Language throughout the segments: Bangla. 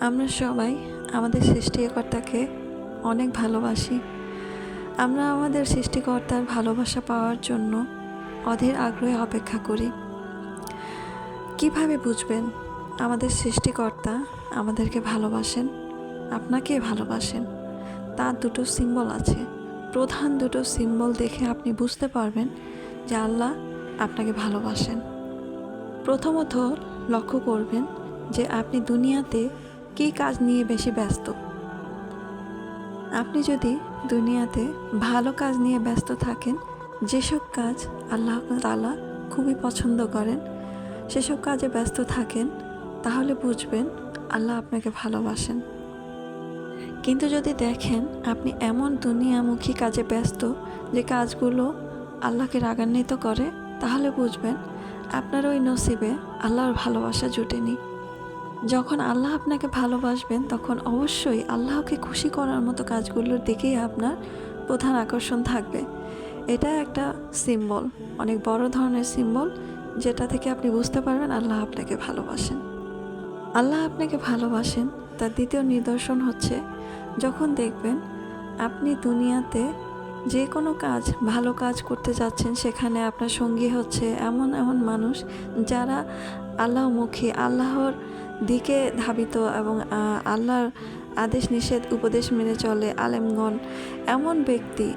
আমরা সবাই আমাদের সৃষ্টিকর্তাকে অনেক ভালোবাসি। আমরা আমাদের সৃষ্টিকর্তার ভালোবাসা পাওয়ার জন্য অধীর আগ্রহে অপেক্ষা করি। কীভাবে বুঝবেন আমাদের সৃষ্টিকর্তা আমাদেরকে ভালোবাসেন? আপনাকে ভালোবাসেন। তার দুটো সিম্বল আছে। প্রধান দুটো সিম্বল দেখে আপনি বুঝতে পারবেন যে আল্লাহ আপনাকে ভালোবাসেন। প্রথমত লক্ষ্য করবেন যে আপনি দুনিয়াতে কী কাজ নিয়ে বেশি ব্যস্ত। আপনি যদি দুনিয়াতে ভালো কাজ নিয়ে ব্যস্ত থাকেন, যেসব কাজ আল্লাহ তালা খুবই পছন্দ করেন, সেসব কাজে ব্যস্ত থাকেন, তাহলে বুঝবেন আল্লাহ আপনাকে ভালোবাসেন। কিন্তু যদি দেখেন আপনি এমন দুনিয়ামুখী কাজে ব্যস্ত, যে কাজগুলো আল্লাহকে রাগান্বিত করে, তাহলে বুঝবেন আপনার ওই নসিবে আল্লাহর ভালোবাসা জুটেনি। যখন আল্লাহ আপনাকে ভালোবাসবেন, তখন অবশ্যই আল্লাহকে খুশি করার মতো কাজগুলোর দিকেই আপনার প্রধান আকর্ষণ থাকবে। এটা একটা সিম্বল অনেক বড় ধরনের সিম্বল যেটা থেকে আপনি বুঝতে পারবেন আল্লাহ আপনাকে ভালোবাসেন। আল্লাহ আপনাকে ভালোবাসেন, তার দ্বিতীয় নিদর্শন হচ্ছে যখন দেখবেন আপনি দুনিয়াতে যে কোনো কাজ, ভালো কাজ করতে যাচ্ছেন, সেখানে আপনার সঙ্গী হচ্ছে এমন এমন মানুষ যারা আল্লাহমুখী, আল্লাহর দিকে ধাবিত এবং আল্লাহর আদেশ নিষেধ উপদেশ মেনে চলে আলেমগণ। এমন ব্যক্তি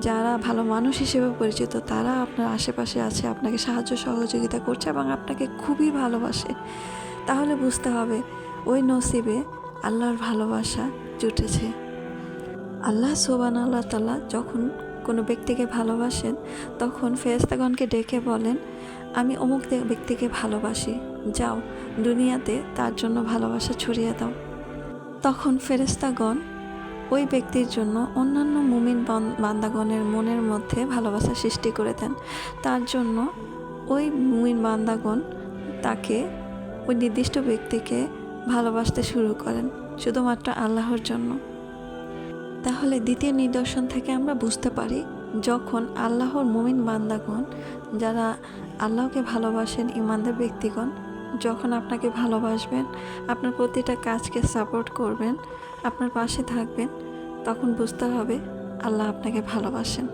যারা ভালো মানুষ হিসেবে পরিচিত, তারা আপনার আশেপাশে আছে, আপনাকে সাহায্য সহযোগিতা করছে এবং আপনাকে খুবই ভালোবাসে। তাহলে বুঝতে হবে, ওই নসিবে আল্লাহর ভালোবাসা জুটেছে। আল্লাহ সোবান আল্লাহ তালা যখন কোনো ব্যক্তিকে ভালোবাসেন, তখন ফেরেস্তাগণকে ডেকে বলেন, আমি অমুক ব্যক্তিকে ভালোবাসি। যাও, দুনিয়াতে তার জন্য ভালোবাসা ছড়িয়ে দাও। তখন ফেরেস্তাগণ ওই ব্যক্তির জন্য অন্যান্য মুমিন বান- বান্দাগণের মনের মধ্যে ভালোবাসা সৃষ্টি করে দেন। তার জন্য ওই মুমিন বান্দাগণ তাকে ওই নির্দিষ্ট ব্যক্তিকে ভালোবাসতে শুরু করেন, শুধুমাত্র আল্লাহর জন্য। তাহলে দ্বিতীয় নিদর্শন থেকে আমরা বুঝতে পারি, যখন আল্লাহর মুমিন বান্দাগণ, যারা আল্লাহকে ভালোবাসেন ইমানদের ব্যক্তিগণ, যখন আপনাকে ভালোবাসবেন, আপনার প্রতিটা কাজকে সাপোর্ট করবেন, আপনার পাশে থাকবেন, তখন বুঝতে হবে আল্লাহ আপনাকে ভালোবাসেন।